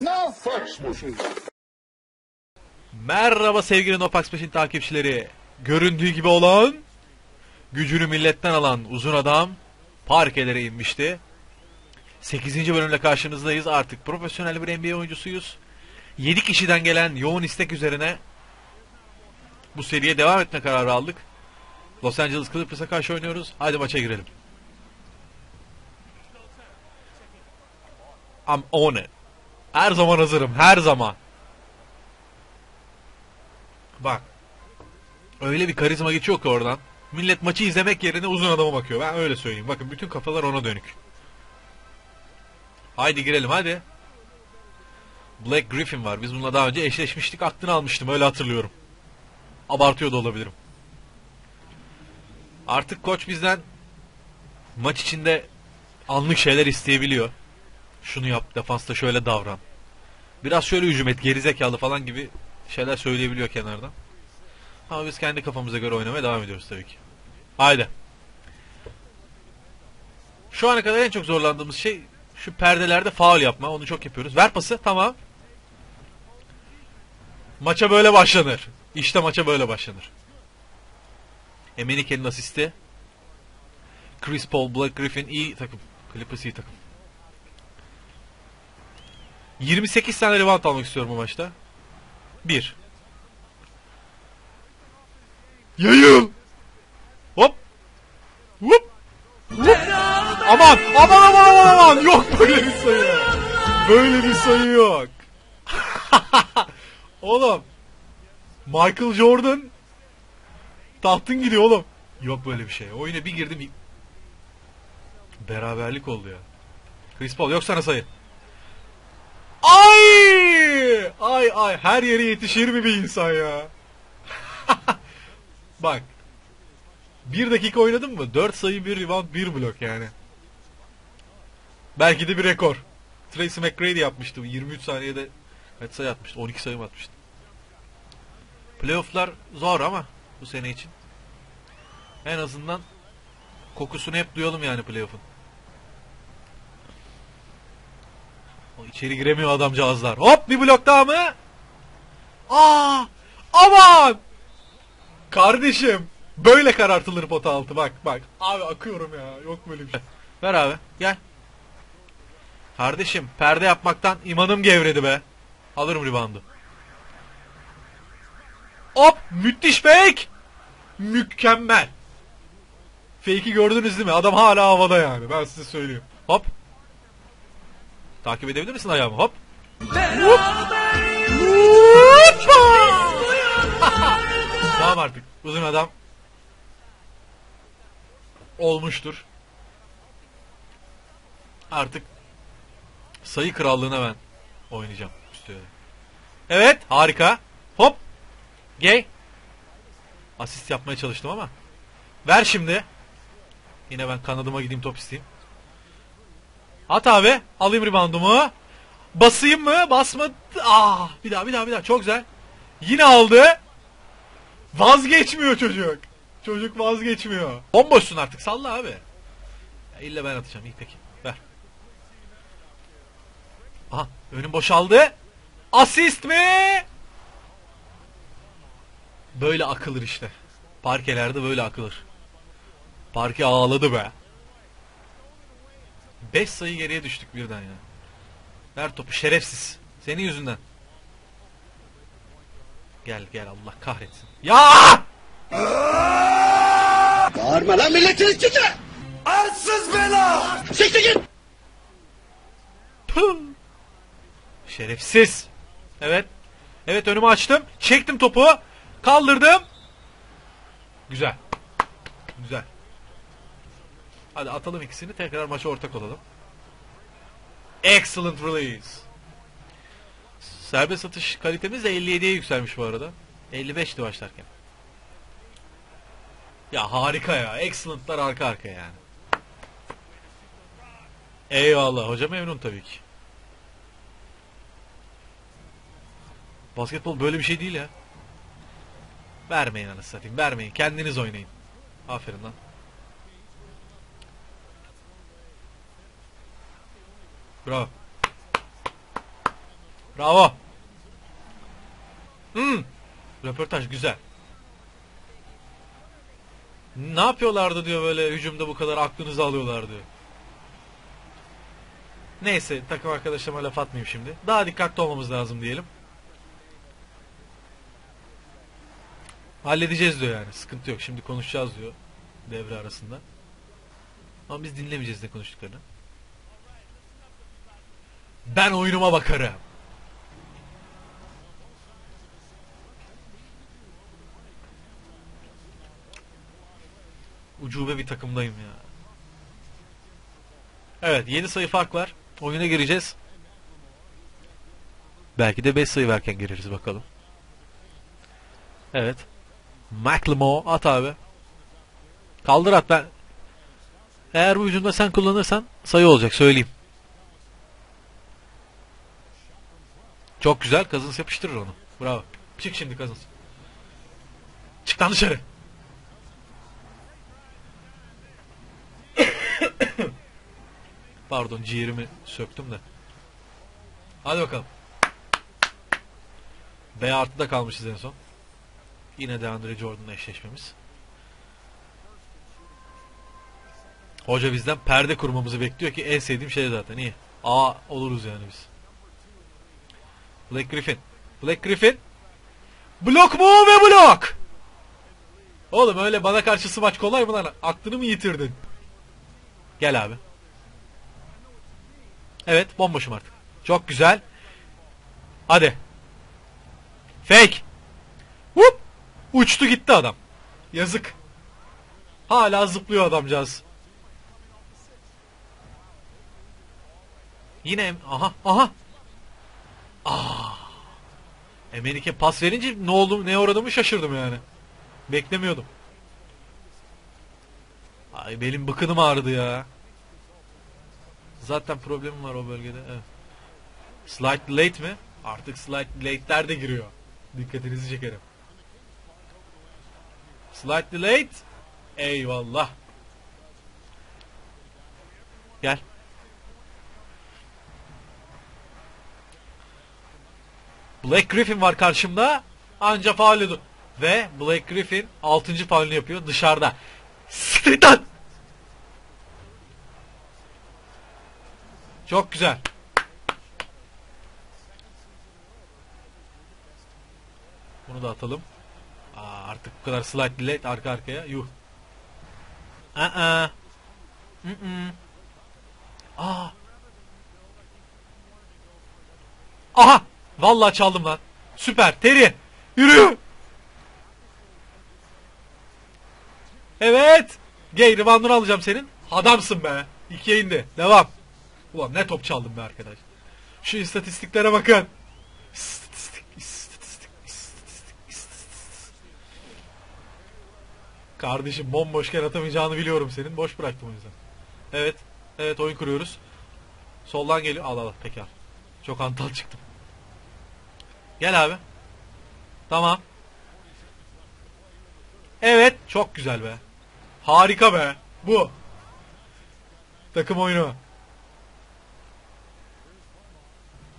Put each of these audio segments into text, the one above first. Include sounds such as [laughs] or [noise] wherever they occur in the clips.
Now fax machine. Merhaba sevgili Nofax Peşin takipçileri. Göründüğü gibi olan, gücünü milletten alan uzun adam parkelere inmişti. 8. bölümle karşınızdayız. Artık profesyonel bir NBA oyuncusuyuz. 7 kişiden gelen yoğun istek üzerine bu seriye devam etme kararı aldık. Los Angeles Clippers'a karşı oynuyoruz. Haydi maça girelim. I'm on it. Her zaman hazırım. Her zaman. Bak. Öyle bir karizma geçiyor ki oradan. Millet maçı izlemek yerine uzun adama bakıyor. Ben öyle söyleyeyim. Bakın bütün kafalar ona dönük. Haydi girelim hadi. Black Griffin var. Biz bununla daha önce eşleşmiştik. Aklını almıştım. Öyle hatırlıyorum. Abartıyor da olabilirim. Artık koç bizden maç içinde anlık şeyler isteyebiliyor. Şunu yap, defansta şöyle davran. Biraz şöyle hücum et, gerizekalı falan gibi şeyler söyleyebiliyor kenardan. Ama biz kendi kafamıza göre oynamaya devam ediyoruz tabii ki. Haydi. Şu ana kadar en çok zorlandığımız şey şu perdelerde faul yapma. Onu çok yapıyoruz. Ver pası. Tamam. Maça böyle başlanır. İşte maça böyle başlanır. Emenike'nin asisti. Chris Paul, Black Griffin iyi takım. Clippers iyi takım. 28 tane rebound almak istiyorum bu maçta. 1 Yayıl! Hop! Hop! Hop! Aman! Aman aman aman aman! Yok böyle bir sayı! Böyle bir sayı yok! [laughs] oğlum! Michael Jordan tahtın gidiyor oğlum. Yok böyle bir şey. Oyuna bir girdim. Beraberlik oldu ya. Chris Paul yok sana sayı. Ay! Ay her yere yetişir mi bir insan ya? [laughs] Bak. Bir dakika oynadın mı? 4 sayı, 1 rebound, 1 blok yani. Belki de bir rekor. Tracy McGrady yapmıştı. 23 saniyede kaç sayı atmıştı? 12 sayı mı atmıştı? Playoff'lar zor ama bu sene için. En azından kokusunu hep duyalım yani playoff'un. O içeri giremiyor adamcağızlar. Hop bir blok daha mı? Aa! Aman! Kardeşim böyle karartılır pota altı bak bak. Abi akıyorum ya yok böyle bir şey. Ver abi gel. Kardeşim perde yapmaktan imanım gevredi be. Alırım ribandı. Hop müthiş fake. Mükemmel. Fake'i gördünüz değil mi? Adam hala havada yani ben size söyleyeyim. Hop. Takip edebilir misin ayağımı? Hop. Hop. Tamam artık. Uzun adam olmuştur. Artık sayı krallığına ben oynayacağım üstüne. Evet, harika. Hop. Gay. Asist yapmaya çalıştım ama. Ver şimdi. Yine ben kanadıma gideyim top isteyeyim. At abi. Alayım reboundumu. Basayım mı? Basma. Ah, bir daha bir daha bir daha. Çok güzel. Yine aldı. Vazgeçmiyor çocuk. Çocuk vazgeçmiyor. Bomboşsun artık. Salla abi. Ya illa ben atacağım. İyi peki. Ver. Aha. Önüm boşaldı. Asist mi? Böyle akılır işte. Parkelerde böyle akılır. Parke ağladı be. 5 sayı geriye düştük birden ya. Ver topu şerefsiz. Senin yüzünden. Gel gel Allah kahretsin. Ya! Bağırma lan milletin içinde. Arsız bela. Siktir git. Püh! Şerefsiz. Evet. Evet önümü açtım. Çektim topu. Kaldırdım. Güzel. Güzel. Hadi atalım ikisini tekrar maça ortak olalım. Excellent release. Serbest atış kalitemiz de 57'ye yükselmiş bu arada. 55'ti başlarken. Ya harika ya. Excellent'lar arka arka yani. Eyvallah. Hoca memnun tabii ki. Basketbol böyle bir şey değil ya. Vermeyin anasını satayım. Vermeyin. Kendiniz oynayın. Aferin lan. Bravo. Bravo. Hmm. Röportaj güzel. Ne yapıyorlardı diyor böyle hücumda bu kadar aklınızı alıyorlar diyor. Neyse takım arkadaşlarıma laf atmayayım şimdi. Daha dikkatli olmamız lazım diyelim. Halledeceğiz diyor yani. Sıkıntı yok. Şimdi konuşacağız diyor. Devre arasında. Ama biz dinlemeyeceğiz ne konuştuklarını. Ben oyunuma bakarım. Ucube bir takımdayım ya. Evet 7 sayı fark var. Oyuna gireceğiz. Belki de 5 sayı verken gireriz bakalım. Evet. McLemore at abi. Kaldır at ben. Eğer bu hücumda sen kullanırsan sayı olacak söyleyeyim. Çok güzel. Kazınız yapıştırır onu. Bravo. Çık şimdi Kazınız. Çık lan dışarı. [coughs] Pardon ciğerimi söktüm de. Hadi bakalım. B artıda kalmışız en son. Yine de Andre Jordan'la eşleşmemiz. Hoca bizden perde kurmamızı bekliyor ki en sevdiğim şey zaten. İyi. A oluruz yani biz. Black Griffin. Black Griffin. Blok mu ve blok? Oğlum öyle bana karşı smaç kolay mı lan? Aklını mı yitirdin? Gel abi. Evet bomboşum artık. Çok güzel. Hadi. Fake. Whoop. Uçtu gitti adam. Yazık. Hala zıplıyor adamcağız. Yine aha aha. Aa. Emenike pas verince ne oldu ne uğradığımı şaşırdım yani. Beklemiyordum. Ay benim bıkınım ağrıdı ya. Zaten problemim var o bölgede. Evet. Slight late mi? Artık slight late'ler de giriyor. Dikkatinizi çekerim. Slightly late. Eyvallah. Gel. Black Griffin var karşımda. Anca faul ediyor. Ve Black Griffin 6. faulünü yapıyor dışarıda. Siktir! Çok güzel. Bunu da atalım. Aa, artık bu kadar slide delay arka arkaya. Yuh. Aa. Mm -mm. Aa. Aha! Vallahi çaldım lan. Süper. Terry. Yürü. Evet. Gay reboundunu alacağım senin. Adamsın be. İkiye indi. Devam. Ulan ne top çaldım be arkadaş. Şu istatistiklere bakın. İstatistik, istatistik, istatistik, istatistik. Kardeşim bomboşken atamayacağını biliyorum senin. Boş bıraktım o yüzden. Evet. Evet oyun kuruyoruz. Soldan geliyor. Al al peki al. Çok antal çıktım. Gel abi. Tamam. Evet. Çok güzel be. Harika be. Bu. Takım oyunu.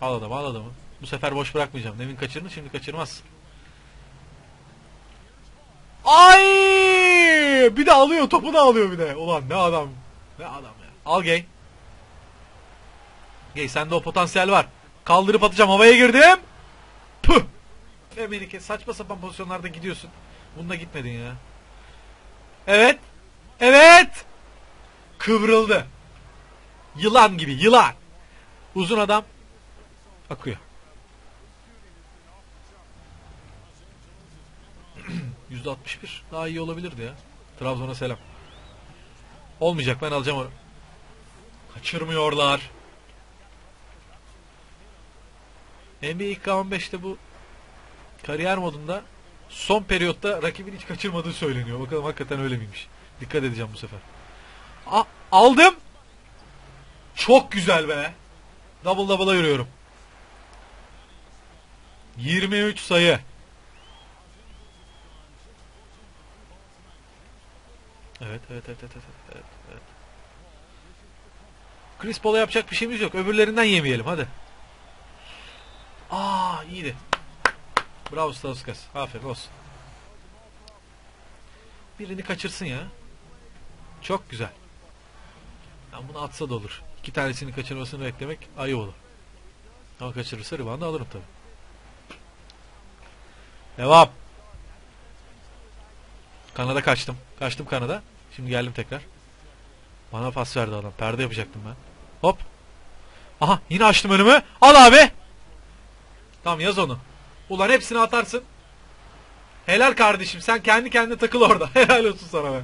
Al adamı al adamı. Bu sefer boş bırakmayacağım. Demin kaçırdın şimdi kaçırmaz. Ay! Bir de alıyor topu da alıyor bir de. Ulan ne adam. Ne adam ya. Al gay. Gay sende o potansiyel var. Kaldırıp atacağım havaya girdim. Püh. Ve Melike saçma sapan pozisyonlarda gidiyorsun. Bununla gitmedin ya. Evet. Evet. Kıvrıldı. Yılan gibi yılan. Uzun adam akıyor. [clears throat] %61 daha iyi olabilirdi ya. Trabzon'a selam. Olmayacak ben alacağım onu. Kaçırmıyorlar. NBA 2K15'te bu kariyer modunda son periyotta rakibin hiç kaçırmadığı söyleniyor. Bakalım hakikaten öyle miymiş. Dikkat edeceğim bu sefer. A aldım. Çok güzel be. Double double'a yürüyorum. 23 sayı. Evet, evet, evet, evet, evet, evet. Chris Paul'a yapacak bir şeyimiz yok. Öbürlerinden yemeyelim hadi. Aa iyiydi. Bravo Stauskas. Aferin olsun. Birini kaçırsın ya. Çok güzel. Ben bunu atsa da olur. İki tanesini kaçırmasını beklemek ayıp olur. Ama kaçırırsa reboundu alırım tabi. Devam. Kanada kaçtım. Kaçtım Kanada. Şimdi geldim tekrar. Bana pas verdi adam. Perde yapacaktım ben. Hop. Aha yine açtım önümü. Al abi. Tamam yaz onu. Ulan hepsini atarsın. Helal kardeşim sen kendi kendine takıl orada. [laughs] Helal olsun sana be.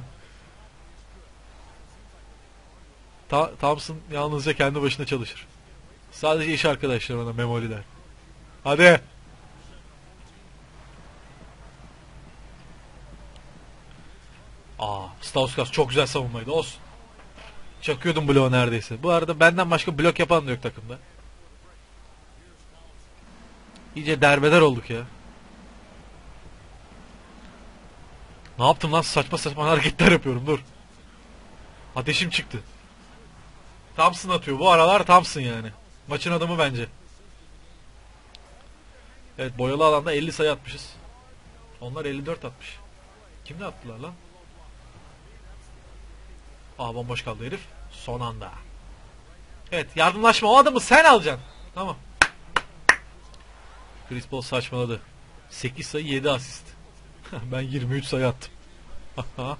Ta Thompson yalnızca kendi başına çalışır. Sadece iş arkadaşları ona memoli der. Hadi. Aa, Stauskas çok güzel savunmaydı. Olsun. Çakıyordum bloğu neredeyse. Bu arada benden başka blok yapan da yok takımda. İyice derbeder olduk ya. Ne yaptım lan saçma saçma hareketler yapıyorum dur. Ateşim çıktı. Thompson atıyor. Bu aralar Thompson yani. Maçın adamı bence. Evet boyalı alanda 50 sayı atmışız. Onlar 54 atmış. Kimle attılar lan? Aa bomboş kaldı herif. Son anda. Evet yardımlaşma o adamı sen alacaksın. Tamam. Chris Paul saçmaladı. 8 sayı 7 asist. [laughs] ben 23 sayı attım. [laughs]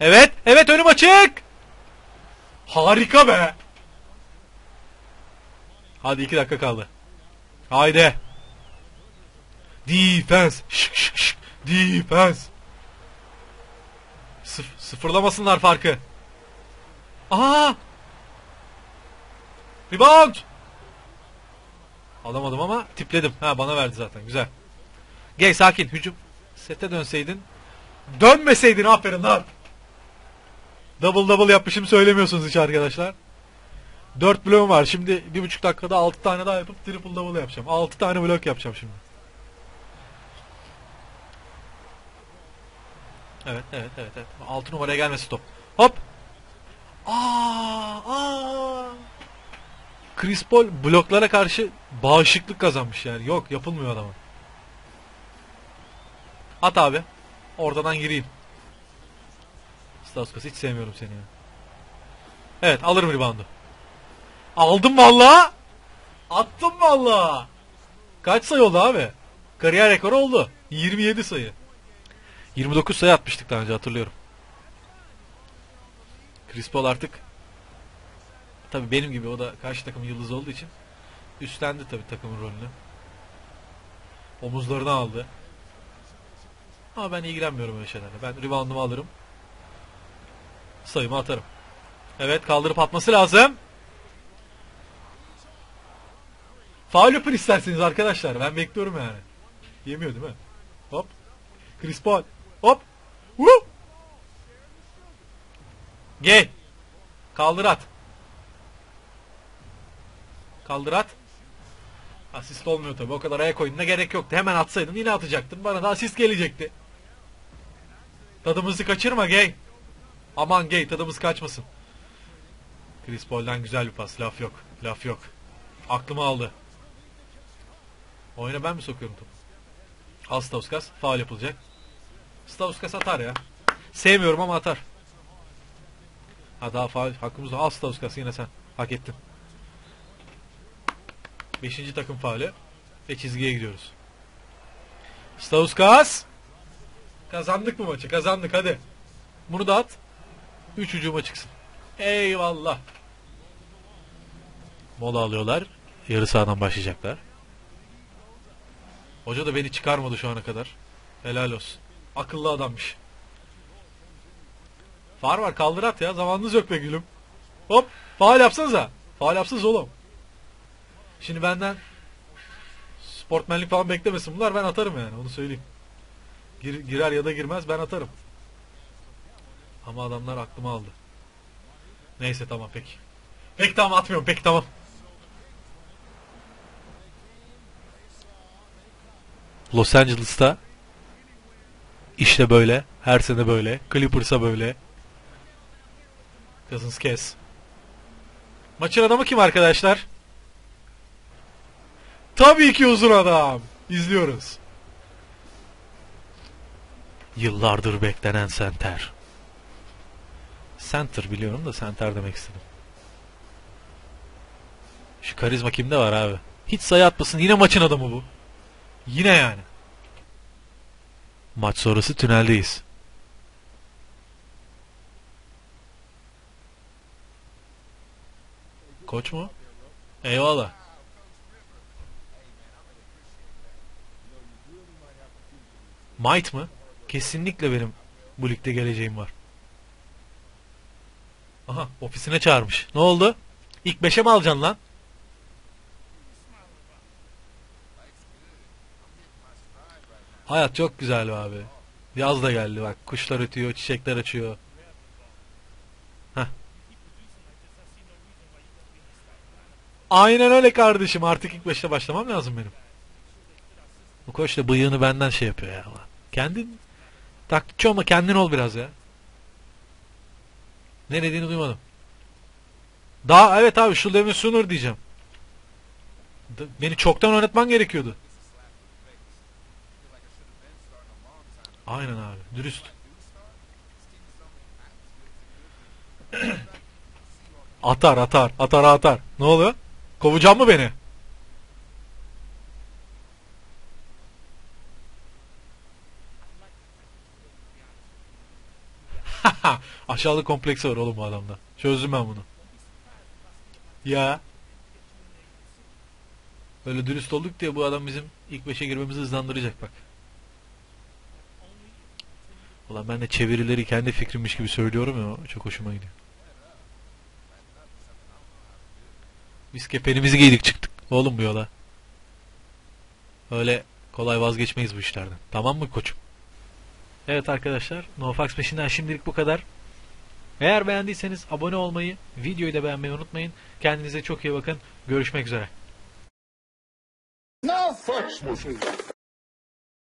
evet, evet önüm açık. Harika be. Hadi 2 dakika kaldı. Haydi. Defense. Şık şık şık. Defense. Sıf sıfırlamasınlar farkı. Aha! Rebound! Alamadım ama tipledim. Ha bana verdi zaten. Güzel. Gel sakin. Hücum. Sete dönseydin. Dönmeseydin aferin lan. Double double yapmışım söylemiyorsunuz hiç arkadaşlar. 4 bloğum var. Şimdi bir buçuk dakikada 6 tane daha yapıp triple double yapacağım. 6 tane blok yapacağım şimdi. Evet, evet, evet, evet. 6 numaraya gelmesi top. Hop. Aa. Chris Paul bloklara karşı bağışıklık kazanmış yani. Yok, yapılmıyor adama. At abi. Oradan gireyim. Stauskas hiç sevmiyorum seni ya. Evet, alırım reboundu. Aldım valla. Attım valla. Kaç sayı oldu abi? Kariyer rekoru oldu. 27 sayı. 29 sayı atmıştık daha önce hatırlıyorum. Chris Paul artık tabi benim gibi o da karşı takım yıldız olduğu için üstlendi tabi takımın rolünü. Omuzlarını aldı. Ama ben ilgilenmiyorum öyle şeylerle. Ben reboundumu alırım. Sayımı atarım. Evet kaldırıp atması lazım. Faul yapın isterseniz arkadaşlar. Ben bekliyorum yani. Yemiyor değil mi? Hop. Chris Paul. Hop. Woo. Gel. Kaldır at. Kaldır at. Asist olmuyor tabi. O kadar ayak oyununa gerek yoktu. Hemen atsaydın yine atacaktın. Bana da asist gelecekti. Tadımızı kaçırma gay. Aman gay tadımız kaçmasın. Chris Paul'dan güzel bir pas. Laf yok. Laf yok. Aklımı aldı. Oyuna ben mi sokuyorum topu? Al Stauskas. Faal yapılacak. Stauskas atar ya. Sevmiyorum ama atar. Ha daha faal hakkımız var. Al Stauskas yine sen. Hak ettin. Beşinci takım faali. Ve çizgiye gidiyoruz. Stauskas. Kazandık mı maçı? Kazandık hadi. Bunu da at. Üç ucuma çıksın. Eyvallah. Mola alıyorlar. Yarı sahadan başlayacaklar. Hoca da beni çıkarmadı şu ana kadar. Helal olsun. Akıllı adammış. Far var kaldır at ya. Zamanınız yok be gülüm. Hop. Faal yapsanıza. Faal yapsanız oğlum. Şimdi benden sportmenlik falan beklemesin bunlar. Ben atarım yani. Onu söyleyeyim. Gir, girer ya da girmez ben atarım. Ama adamlar aklıma aldı. Neyse tamam peki. Peki tamam atmıyorum. Peki tamam. Los Angeles'ta işte böyle. Her sene böyle. Clippers'a böyle. Cousins kes. Maçın adamı kim arkadaşlar? Tabii ki uzun adam. İzliyoruz. Yıllardır beklenen center. Center biliyorum da center demek istedim. Şu karizma kimde var abi? Hiç sayı atmasın. Yine maçın adamı bu. Yine yani. Maç sonrası tüneldeyiz. Koç mu? Eyvallah. Might mı? Kesinlikle benim bu ligde geleceğim var. Aha ofisine çağırmış. Ne oldu? İlk beşe mi alacaksın lan? Hayat çok güzel abi. Yaz da geldi bak. Kuşlar ötüyor, çiçekler açıyor. Heh. Aynen öyle kardeşim. Artık ilk beşte başlamam lazım benim. Bu koç da bıyığını benden şey yapıyor ya. Kendin taklitçi olma kendin ol biraz ya. Ne dediğini duymadım. Daha evet abi şu Levin Sunur diyeceğim. Beni çoktan oynatman gerekiyordu. Aynen abi. Dürüst. [clears throat] atar atar. Atar atar. Ne oluyor? Kovacak mı beni? [laughs] Aşağılık kompleksi var oğlum bu adamda. Çözdüm ben bunu. Ya. Öyle dürüst olduk diye bu adam bizim ilk beşe girmemizi hızlandıracak bak. Ulan ben de çevirileri kendi fikrimmiş gibi söylüyorum ya çok hoşuma gidiyor. Biz kefenimizi giydik çıktık oğlum bu yola. Öyle kolay vazgeçmeyiz bu işlerden. Tamam mı koçum? Evet arkadaşlar NoFax peşinden şimdilik bu kadar. Eğer beğendiyseniz abone olmayı, videoyu da beğenmeyi unutmayın. Kendinize çok iyi bakın. Görüşmek üzere. No fucks